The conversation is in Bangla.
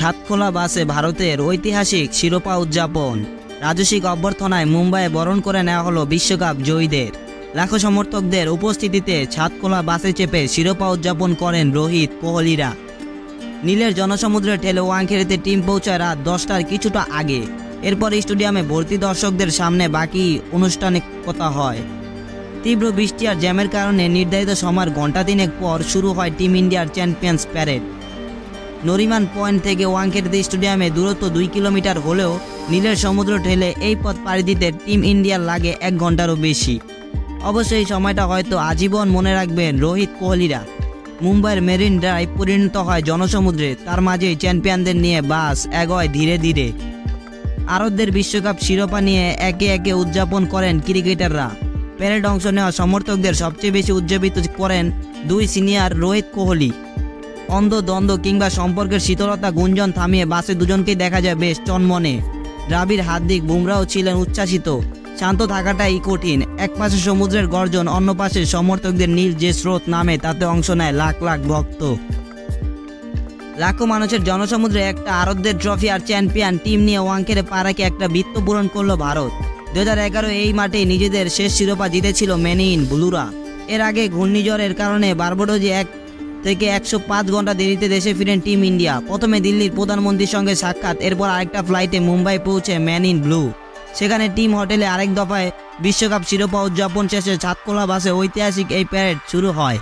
ছাদখোলা বাসে ভারতের ঐতিহাসিক শিরোপা উদযাপন। রাজস্বিক অভ্যর্থনায় মুম্বাইয়ে বরণ করে নেওয়া হলো বিশ্বকাপ জয়ীদের। লাখো সমর্থকদের উপস্থিতিতে ছাদখোলা বাসে চেপে শিরোপা উদযাপন করেন রোহিত কোহলিরা। নীলের জনসমুদ্রে ঠেলে ওয়াংখেড়েতে টিম পৌঁছায় রাত দশটার কিছুটা আগে। এরপর স্টেডিয়ামে ভর্তি দর্শকদের সামনে বাকি আনুষ্ঠানিকতা হয়। তীব্র বৃষ্টি আর জ্যামের কারণে নির্ধারিত সময়ের ঘণ্টা তিনেক পর শুরু হয় টিম ইন্ডিয়ার চ্যাম্পিয়ন্স প্যারেড। নরিমান পয়েন্ট থেকে ওয়াংখেড়ে স্টেডিয়ামে দূরত্ব দুই কিলোমিটার হলেও নীলের সমুদ্র ঠেলে এই পথ পাড়ি দিতে টিম ইন্ডিয়ার লাগে এক ঘন্টারও বেশি। অবশ্য এই সময়টা হয়তো আজীবন মনে রাখবেন রোহিত কোহলিরা। মুম্বাইয়ের মেরিন ড্রাইভ পরিণত হয় জনসমুদ্রে, তার মাঝেই চ্যাম্পিয়নদের নিয়ে বাস এগোয় ধীরে ধীরে। আরবদের বিশ্বকাপ শিরোপা নিয়ে একে একে উদযাপন করেন ক্রিকেটাররা। প্যারেড অংশ নেওয়া সমর্থকদের সবচেয়ে বেশি উদযাপিত করেন দুই সিনিয়র রোহিত কোহলি। অন্ধ দ্বন্দ্ব কিংবা সম্পর্কের শীতলতা গুঞ্জন থামিয়ে বাসে দুজনকেই দেখা যায় বেশ চনমনে। দ্রাবিড় হার্দিক বুমরাও ছিলেন উচ্ছ্বাসিত। শান্ত থাকাটাই কঠিন। এক পাশে সমুদ্রের গর্জন, অন্য পাশে সমর্থকদের নীল যে স্রোত নামে, তাতে অংশ নেয় লাখ লাখ ভক্ত। লাখো মানুষের জনসমুদ্রে একটা আরবদের ট্রফি আর চ্যাম্পিয়ন টিম নিয়ে ওয়াংকেরে পাড়াকে একটা বৃত্ত পূরণ করল ভারত। দু হাজার এগারো এই মাঠে নিজেদের শেষ শিরোপা জিতেছিল মেনিন ব্লুরা। এর আগে ঘূর্ণিঝড়ের কারণে বারবাডোজে এক থেকে একশো পাঁচ ঘণ্টা দেরিতে দেশে ফিরেন টিম ইন্ডিয়া। প্রথমে দিল্লির প্রধানমন্ত্রীর সঙ্গে সাক্ষাৎ, এরপর আরেকটা ফ্লাইটে মুম্বাই পৌঁছে ম্যান ইন ব্লু সেখানে টিম হোটেলে আরেক দফায় বিশ্বকাপ শিরোপা উদযাপন শেষে ছাতকোলা বাসে ঐতিহাসিক এই প্যারেড শুরু হয়।